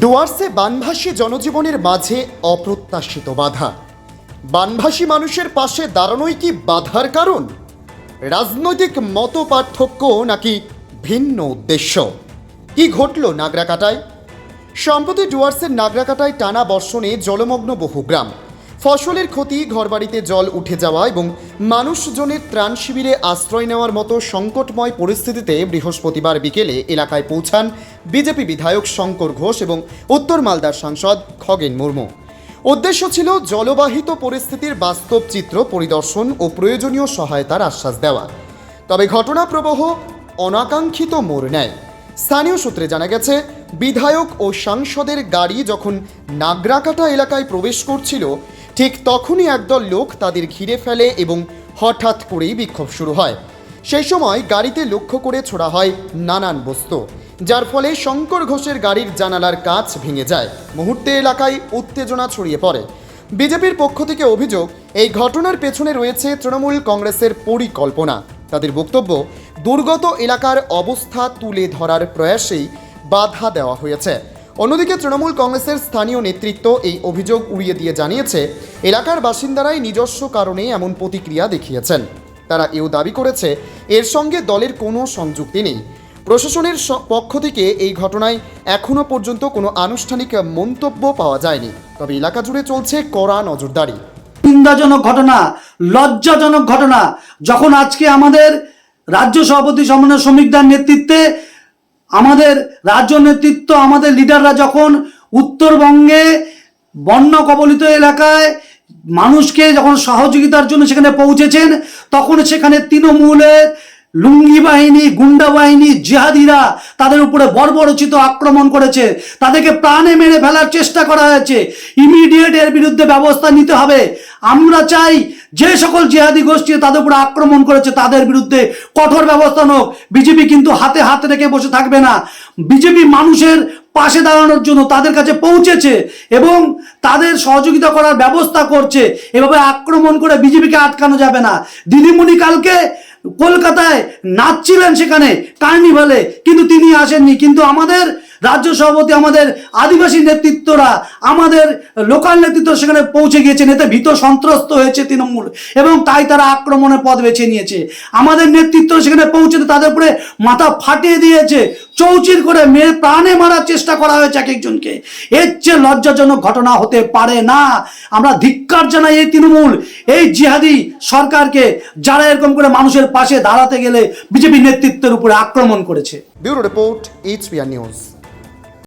ডুয়ার্সে বানভাসী জনজীবনের মাঝে অপ্রত্যাশিত বাধা। বানভাসী মানুষের পাশে দাঁড়ানোই কি বাধার কারণ? রাজনৈতিক মত পার্থক্য নাকি ভিন্ন উদ্দেশ্য? কি ঘটল নাগরাকাটায়? সম্প্রতি ডুয়ার্সের নাগরাকাটায় টানা বর্ষণে জলমগ্ন বহু গ্রাম। ফসলের ক্ষতি, ঘরবাড়িতে জল উঠে যাওয়া এবং মানুষজনের ত্রাণ শিবিরে আশ্রয় নেওয়ার মতো সংকটময় পরিস্থিতিতে বৃহস্পতিবার বিকেলে এলাকায় পৌঁছান বিজেপি বিধায়ক শঙ্কর ঘোষ এবং উত্তর মালদার সাংসদ খগেন মুর্মু। উদ্দেশ্য ছিল জলবাহিত পরিস্থিতির বাস্তব চিত্র, পরিদর্শন ও প্রয়োজনীয় সহায়তার আশ্বাস দেওয়া। তবে ঘটনাপ্রবাহ অনাকাঙ্ক্ষিত মোড় নেয়। স্থানীয় সূত্রে জানা গেছে, বিধায়ক ও সাংসদের গাড়ি যখন নাগরাকাটা এলাকায় প্রবেশ করছিল ঠিক তখনই একদল লোক তাদের ঘিরে ফেলে এবং হঠাৎ করেই বিক্ষোভ শুরু হয়। সেই সময় গাড়িতে লক্ষ্য করে ছোড়া হয় নানান বস্তু, যার ফলে শঙ্কর ঘোষের গাড়ির জানালার কাঁচ ভেঙে যায়। মুহূর্তে এলাকায় উত্তেজনা ছড়িয়ে পড়ে। বিজেপির পক্ষ থেকে অভিযোগ, এই ঘটনার পেছনে রয়েছে তৃণমূল কংগ্রেসের পরিকল্পনা। তাদের বক্তব্য, দুর্গত এলাকার অবস্থা তুলে ধরার প্রয়াসেই বাধা দেওয়া হয়েছে। অন্যদিকে তৃণমূল কংগ্রেসের স্থানীয় নেতৃত্ব এই অভিযোগ উড়িয়ে দিয়ে জানিয়েছে, এলাকার বাসিন্দারাই নিজস্ব কারণে এমন প্রতিক্রিয়া দেখিয়েছেন। তারা এও দাবি করেছে, এর সঙ্গে দলের কোনো সংযুক্তি নেই। প্রশাসনের পক্ষ থেকে এই ঘটনায় এখনও পর্যন্ত কোনো আনুষ্ঠানিক মন্তব্য পাওয়া যায়নি। তবে এলাকা জুড়ে চলছে কড়া নজরদারি। নিন্দাজনক ঘটনা, লজ্জাজনক ঘটনা, যখন আজকে আমাদের রাজ্য সভাপতি সমন্বয় শ্রমিকদের নেতৃত্বে আমাদের রাজ্য নেতৃত্ব, আমাদের লিডাররা যখন উত্তরবঙ্গে বন্য কবলিত এলাকায় মানুষকে যখন সহযোগিতার জন্য সেখানে পৌঁছেছেন, তখন সেখানে তৃণমূলের লুঙ্গি বাহিনী, গুন্ডা বাহিনী, জিহাদিরা তাদের উপরে বর্বরচিত আক্রমণ করেছে। তাদেরকে প্রাণে মেরে ফেলার চেষ্টা করা হয়েছে। ইমিডিয়েট এর বিরুদ্ধে ব্যবস্থা নিতে হবে। আমরা চাই যে সকল জিহাদি গোষ্ঠী তাদের উপরে আক্রমণ করেছে, তাদের বিরুদ্ধে কঠোর ব্যবস্থা হোক। বিজেপি কিন্তু হাতে হাত রেখে বসে থাকবে না। বিজেপি মানুষের পাশে দাঁড়ানোর জন্য তাদের কাছে পৌঁছেছে এবং তাদের সহযোগিতা করার ব্যবস্থা করছে। এভাবে আক্রমণ করে বিজেপিকে আটকানো যাবে না। দিদিমণি কালকে কলকাতায় নাচছিলেন সেখানে, কার্নিভালে। কিন্তু তিনি আসেননি। কিন্তু আমাদের রাজ্য সভাপতি, আমাদের আদিবাসী নেতৃত্বরা, আমাদের লোকাল নেতৃত্ব সেখানে পৌঁছে গিয়েছেন। এতে ভীত সন্ত্রস্ত হয়েছে তৃণমূল। এবং তাই তারা আক্রমণের পথ বেছে নিয়েছে। আমাদের নেতৃত্ব সেখানে পৌঁছে তাদের উপরে মাথা ফাটিয়ে দিয়েছে। চৌচির করে মেয়ে প্রাণে মারার চেষ্টা করা হয়েছে এক একজনকে। এর চেয়ে লজ্জাজনক ঘটনা হতে পারে না। আমরা ধিক্কার জানাই এই তৃণমূল, এই জিহাদি সরকারকে যারা এরকম করে মানুষের পাশে দাঁড়াতে গেলে বিজেপি নেতৃত্বের উপরে আক্রমণ করেছে। Bureau report HPR news.